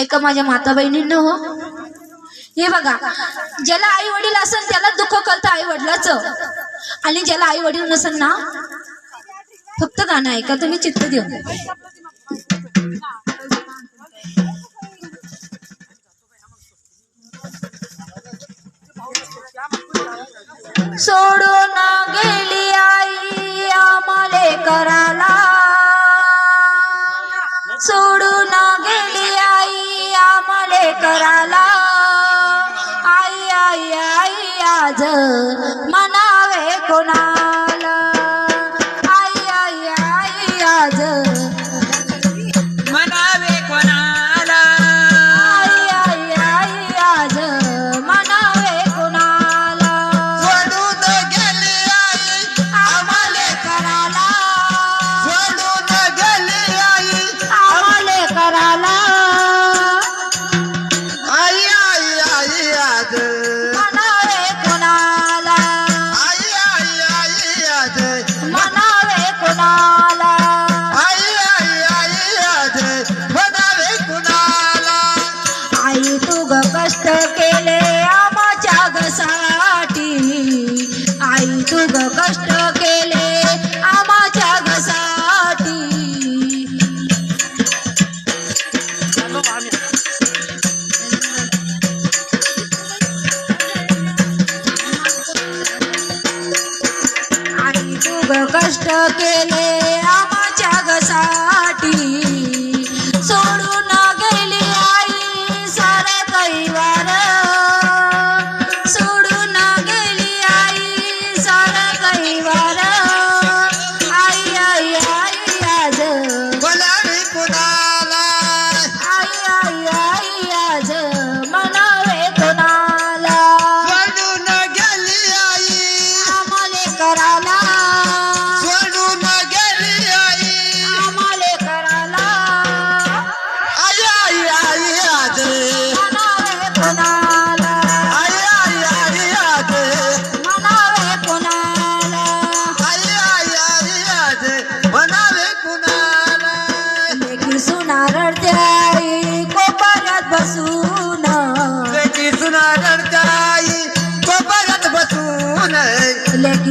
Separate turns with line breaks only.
ऐका माझ्या माता बहिणींना हो. हे बघा ज्याला आई वडील असेल त्याला दुःख कळतं आई वडिलाच आणि ज्याला आई वडील नसेल ना फक्त गाणं ऐका तुम्ही चित्त देऊ सोडून गेली आई आम्हाला करायला शुभ कष्ट केले आमच्या घसा.